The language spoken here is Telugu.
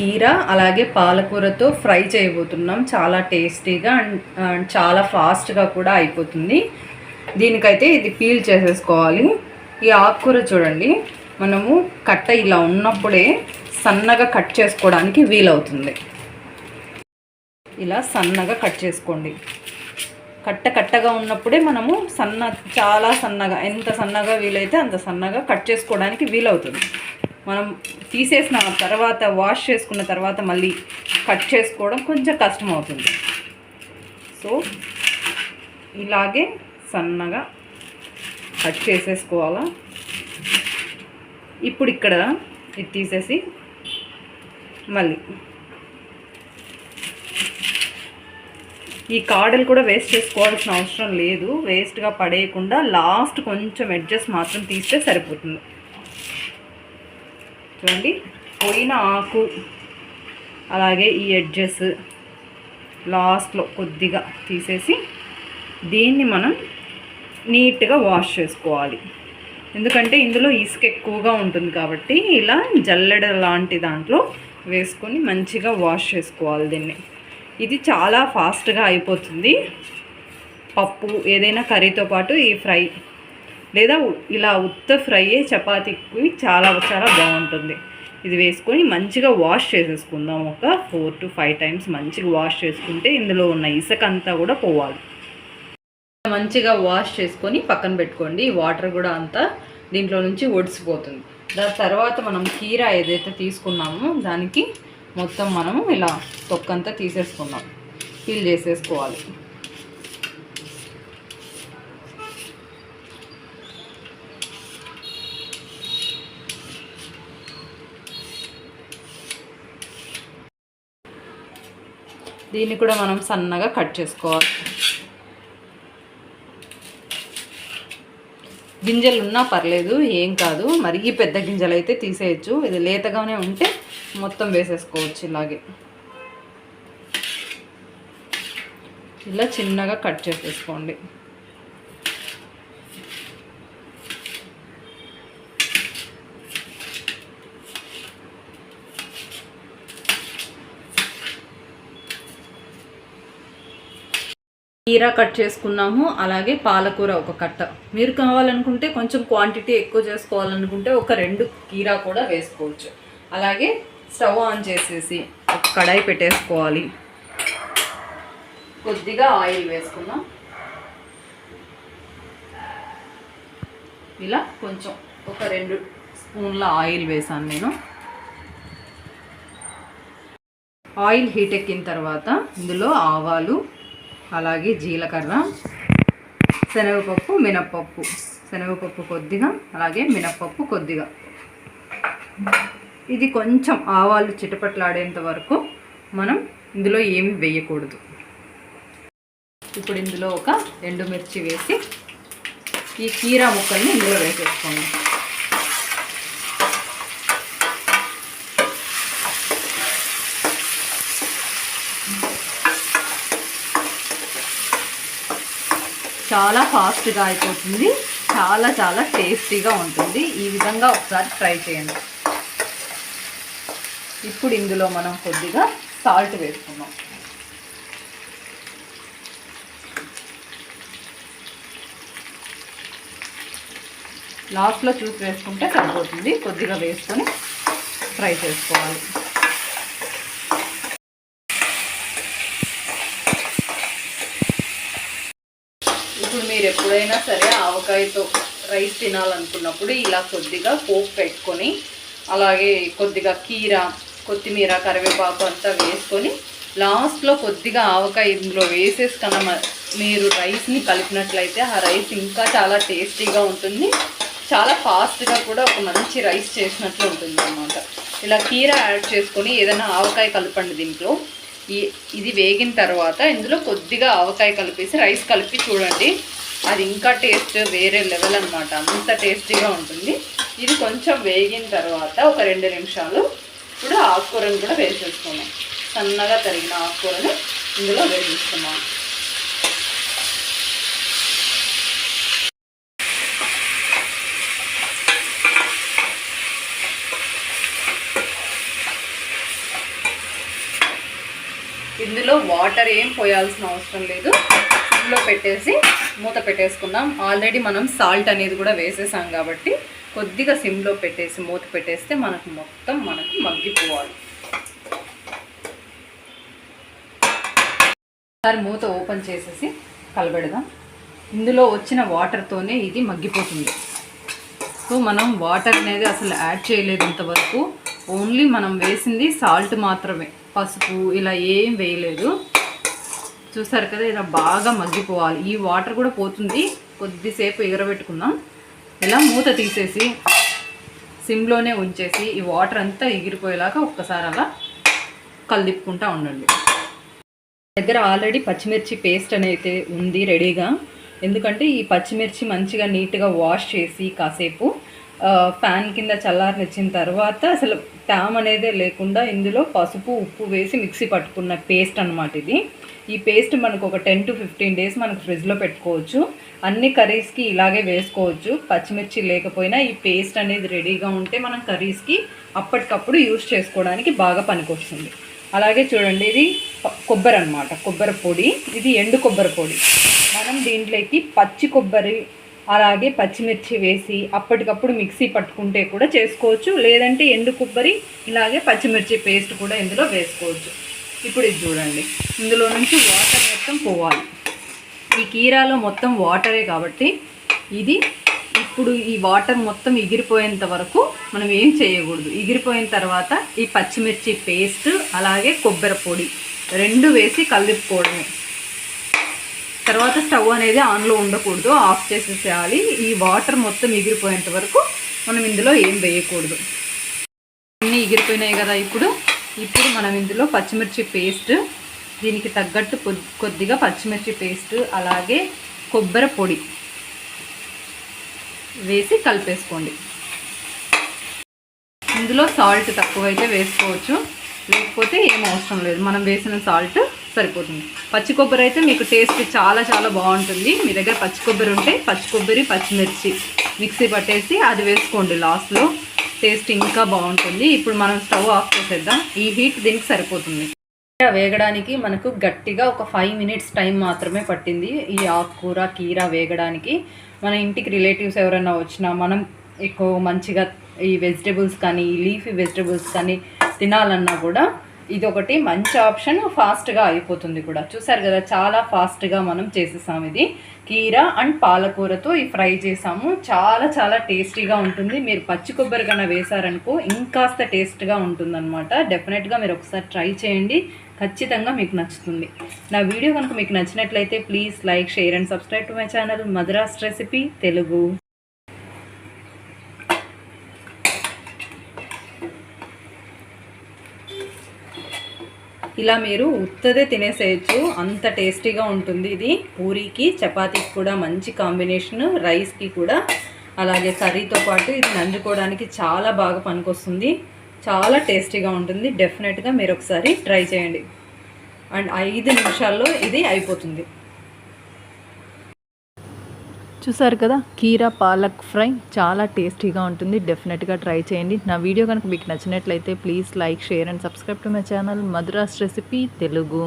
కీర అలాగే పాలకూరతో ఫ్రై చేయబోతున్నాం. చాలా టేస్టీగా అండ్ అండ్ చాలా ఫాస్ట్గా కూడా అయిపోతుంది. దీనికైతే ఇది పీల్ చేసేసుకోవాలి. ఈ ఆకుకూర చూడండి. మనము కట్ట ఇలా ఉన్నప్పుడే సన్నగా కట్ చేసుకోవడానికి వీలవుతుంది. ఇలా సన్నగా కట్ చేసుకోండి. కట్ట కట్టగా ఉన్నప్పుడే మనము సన్న చాలా సన్నగా ఎంత సన్నగా వీలైతే అంత సన్నగా కట్ చేసుకోవడానికి వీలవుతుంది. మనం తీసేసిన తర్వాత వాష్ చేసుకున్న తర్వాత మళ్ళీ కట్ చేసుకోవడం కొంచెం కష్టం అవుతుంది సో ఇలాగే సన్నగా కట్ చేసేసుకోవాలా? ఇప్పుడు ఇక్కడ ఇది తీసేసి మళ్ళీ ఈ కాడలు కూడా వేస్ట్ చేసుకోవాల్సిన అవసరం లేదు. వేస్ట్గా పడేయకుండా లాస్ట్ కొంచెం అడ్జస్ట్ మాత్రం తీస్తే సరిపోతుంది. చూడండి. పోయిన ఆకు అలాగే ఈ ఎడ్జెస్ లాస్ట్లో కొద్దిగా తీసేసి దీన్ని మనం నీట్గా వాష్ చేసుకోవాలి. ఎందుకంటే ఇందులో ఇసుక ఎక్కువగా ఉంటుంది కాబట్టి ఇలా జల్లెడ లాంటి దాంట్లో వేసుకొని మంచిగా వాష్ చేసుకోవాలి దీన్ని. ఇది చాలా ఫాస్ట్గా అయిపోతుంది. పప్పు ఏదైనా కర్రీతో పాటు ఈ ఫ్రై లేదా ఉ- ఇలా ఉత్త ఫ్రై చపాతీకి చాలా చాలా బాగుంటుంది. ఇది వేసుకొని మంచిగా వాష్ చేసేసుకుందాం. ఒక ఫోర్ టు ఫైవ్ టైమ్స్ మంచిగా వాష్ చేసుకుంటే ఇందులో ఉన్న ఇసుక అంతా కూడా పోవాలి. మంచిగా వాష్ చేసుకొని పక్కన పెట్టుకోండి. వాటర్ కూడా అంతా దీంట్లో నుంచి ఒడిసిపోతుంది. దాని తర్వాత మనం కీర ఏదైతే తీసుకున్నామో దానికి మొత్తం మనము ఇలా తొక్కంతా తీసేసుకున్నాం పీల్ చేసేసుకోవాలి. దీన్ని కూడా మనం సన్నగా కట్ చేసుకోవాలి. గింజలు ఉన్నా పర్లేదు ఏం కాదు. మరీ పెద్ద గింజలు అయితే తీసేయచ్చు. ఇది లేతగానే ఉంటే మొత్తం వేసేసుకోవచ్చు ఇలాగే. ఇలా చిన్నగా కట్ చేసేసుకోండి. కీరా కట్ చేసుకున్నాము అలాగే పాలకూర ఒక కట్ట. మీరు కావాలనుకుంటే కొంచెం క్వాంటిటీ ఎక్కువ చేసుకోవాలనుకుంటే ఒక రెండు కీరా కూడా వేసుకోవచ్చు. అలాగే స్టవ్ ఆన్ చేసేసి ఒక కడాయి పెట్టేసుకోవాలి. కొద్దిగా ఆయిల్ వేసుకున్నాం ఇలా కొంచెం ఒక రెండు స్పూన్ల ఆయిల్ వేసాను నేను. ఆయిల్ హీట్ ఎక్కిన తర్వాత ఇందులో ఆవాలు అలాగే జీలకర్ర శనగపప్పు మినప్పప్పు. శనగపప్పు కొద్దిగా అలాగే మినప్పప్పు కొద్దిగా. ఇది కొంచెం ఆవాలు చిటపట్లాడేంత వరకు మనం ఇందులో ఏమి వేయకూడదు. ఇప్పుడు ఇందులో ఒక ఎండుమిర్చి వేసి ఈ కీరా ముక్కల్ని ఇందులో వేసేసుకోండి. చాలా ఫాస్ట్గా అయిపోతుంది. చాలా చాలా టేస్టీగా ఉంటుంది. ఈ విధంగా ఒకసారి ట్రై చేయండి. ఇప్పుడు ఇందులో మనం కొద్దిగా సాల్ట్ వేసుకున్నాం లాస్ట్లో చూసి వేసుకుంటే సరిపోతుంది. కొద్దిగా వేసుకొని ఫ్రై చేసుకోవాలి ఇప్పుడు మీరు ఎప్పుడైనా సరే ఆవకాయతో రైస్ తినాలనుకున్నప్పుడు ఇలా కొద్దిగా పోపు పెట్టుకొని అలాగే కొద్దిగా కీర కొత్తిమీర కరివేపాకు అంతా వేసుకొని లాస్ట్లో కొద్దిగా ఆవకాయ ఇందులో వేసేసి మీరు రైస్ని కలిపినట్లయితే ఆ రైస్ ఇంకా చాలా టేస్టీగా ఉంటుంది. చాలా ఫాస్ట్గా కూడా ఒక మంచి రైస్ చేసినట్లు ఉంటుంది అన్నమాట. ఇలా కీర యాడ్ చేసుకొని ఏదైనా ఆవకాయ కలపండి దీంట్లో. ఈ ఇది వేగిన తర్వాత ఇందులో కొద్దిగా ఆవకాయ కలిపేసి రైస్ కలిపి చూడండి. అది ఇంకా టేస్ట్ వేరే లెవెల్ అనమాట అంత టేస్టీగా ఉంటుంది. ఇది కొంచెం వేగిన తర్వాత ఒక రెండు నిమిషాలు ఇప్పుడు ఆకుకూరను కూడా వేసేసుకున్నాం సన్నగా తరిగిన ఆకుకూరని ఇందులో వేసేసుకున్నాం ఇందులో వాటర్ ఏం పోయాల్సిన అవసరం లేదు. సిమ్లో పెట్టేసి మూత పెట్టేసుకుందాం. ఆల్రెడీ మనం సాల్ట్ అనేది కూడా వేసేసాం కాబట్టి కొద్దిగా సిమ్లో పెట్టేసి మూత పెట్టేస్తే మనకు మొత్తం మనకు మగ్గిపోవాలి. ఒకసారి మూత ఓపెన్ చేసేసి కలబెడదాం. ఇందులో వచ్చిన వాటర్తోనే ఇది మగ్గిపోతుంది. సో మనం వాటర్ అనేది అసలు యాడ్ చేయలేదు ఇంతవరకు ఓన్లీ మనం వేసింది సాల్ట్ మాత్రమే. పసుపు ఇలా ఏం వేయలేదు. చూసారు కదా ఇలా బాగా మగ్గిపోవాలి. ఈ వాటర్ కూడా పోతుంది. కొద్దిసేపు ఎగరబెట్టుకుందాం. ఇలా మూత తీసేసి సిమ్లోనే ఉంచేసి ఈ వాటర్ అంతా ఎగిరిపోయేలాగా ఒక్కసారి అలా కలిపుకుంటా ఉండండి. దగ్గర ఆల్రెడీ పచ్చిమిర్చి పేస్ట్ అనేది ఉంది రెడీగా. ఎందుకంటే ఈ పచ్చిమిర్చి మంచిగా నీట్గా వాష్ చేసి కాసేపు ఫ్యాన్ కింద చల్లారనిచ్చిన తర్వాత అసలు ట్యామ్ అనేదే లేకుండా ఇందులో పసుపు ఉప్పు వేసి మిక్సీ పట్టుకున్న పేస్ట్ అనమాట ఇది. ఈ పేస్ట్ మనకు ఒక టెన్ టు ఫిఫ్టీన్ డేస్ మనకు ఫ్రిడ్జ్లో పెట్టుకోవచ్చు. అన్ని కర్రీస్కి ఇలాగే వేసుకోవచ్చు. పచ్చిమిర్చి లేకపోయినా ఈ పేస్ట్ అనేది రెడీగా ఉంటే మనం కర్రీస్కి అప్పటికప్పుడు యూస్ చేసుకోవడానికి బాగా పనికొస్తుంది. అలాగే చూడండి ఇది కొబ్బరి అనమాట కొబ్బరి పొడి. ఇది ఎండు కొబ్బరి పొడి. మనం దీంట్లోకి పచ్చి కొబ్బరి అలాగే పచ్చిమిర్చి వేసి అప్పటికప్పుడు మిక్సీ పట్టుకుంటే కూడా చేసుకోవచ్చు. లేదంటే ఎండు కొబ్బరి ఇలాగే పచ్చిమిర్చి పేస్ట్ కూడా ఇందులో వేసుకోవచ్చు. ఇప్పుడు ఇది చూడండి. ఇందులో నుంచి వాటర్ మొత్తం పోవాలి. ఈ కీరాలో మొత్తం వాటరే కాబట్టి ఇది ఇప్పుడు ఈ వాటర్ మొత్తం ఎగిరిపోయేంత వరకు మనం ఏం చేయకూడదు. ఎగిరిపోయిన తర్వాత ఈ పచ్చిమిర్చి పేస్ట్ అలాగే కొబ్బరి పొడి రెండు వేసి కలుపుకోవడమే. తర్వాత స్టవ్ అనేది ఆన్లో ఉండకూడదు ఆఫ్ చేసేసేయాలి. ఈ వాటర్ మొత్తం ఎగిరిపోయేంత వరకు మనం ఇందులో ఏం వేయకూడదు. అన్నీ ఎగిరిపోయినాయి కదా ఇప్పుడు. ఇప్పుడు మనం ఇందులో పచ్చిమిర్చి పేస్ట్ దీనికి తగ్గట్టు కొద్దిగా పచ్చిమిర్చి పేస్ట్ అలాగే కొబ్బరి పొడి వేసి కలిపేసుకోండి. ఇందులో సాల్ట్ తక్కువైతే వేసుకోవచ్చు. లేకపోతే ఏం అవసరం లేదు. మనం వేసిన సాల్ట్ సరిపోతుంది. పచ్చి కొబ్బరి అయితే మీకు టేస్ట్ చాలా చాలా బాగుంటుంది. మీ దగ్గర పచ్చి కొబ్బరి ఉంటే పచ్చి కొబ్బరి పచ్చిమిర్చి మిక్సీ పట్టేసి అది వేసుకోండి లాస్ట్లో. టేస్ట్ ఇంకా బాగుంటుంది. ఇప్పుడు మనం స్టవ్ ఆఫ్ చేసేద్దాం. ఈ హీట్ దీనికి సరిపోతుంది. వేగడానికి మనకు గట్టిగా ఒక ఫైవ్ మినిట్స్ టైం మాత్రమే పట్టింది. ఈ ఆకుకూర కీర వేగడానికి. మన ఇంటికి రిలేటివ్స్ ఎవరైనా వచ్చినా మనం ఎక్కువ మంచిగా ఈ వెజిటేబుల్స్ కానీ ఈ లీఫీ వెజిటేబుల్స్ కానీ తినాలన్నా కూడా ఇది ఒకటి మంచి ఆప్షన్ ఫాస్ట్గా అయిపోతుంది కూడా. చూసారు కదా చాలా ఫాస్ట్గా మనం చేసేసాం ఇది. కీర అండ్ పాలకూరతో ఈ ఫ్రై చేసాము. చాలా చాలా టేస్టీగా ఉంటుంది. మీరు పచ్చి కొబ్బరి కన్నా వేశారనుకో ఇంకాస్త టేస్ట్గా ఉంటుందన్నమాట. డెఫినెట్గా మీరు ఒకసారి ట్రై చేయండి. ఖచ్చితంగా మీకు నచ్చుతుంది. నా వీడియో కనుక మీకు నచ్చినట్లయితే please like share and subscribe to my channel Madras recipe Telugu. ఇలా మీరు ఉత్తదే తినేసేయచ్చు. అంత టేస్టీగా ఉంటుంది ఇది. పూరీకి చపాతీకి కూడా మంచి కాంబినేషన్. రైస్కి కూడా. అలాగే కర్రీతో పాటు ఇది నంజుకోవడానికి చాలా బాగా పనికొస్తుంది. చాలా టేస్టీగా ఉంటుంది. డెఫినెట్గా మీరు ఒకసారి ట్రై చేయండి. అండ్ ఐదు నిమిషాల్లో ఇది అయిపోతుంది. చూసారు కదా? కీరా పాలక్ ఫ్రై చాలా టేస్టీగా ఉంటుంది. డెఫినెట్గా ట్రై చేయండి. నా వీడియో కనుక మీకు నచ్చినట్లయితే please like share and subscribe to my channel. Madras recipe Telugu.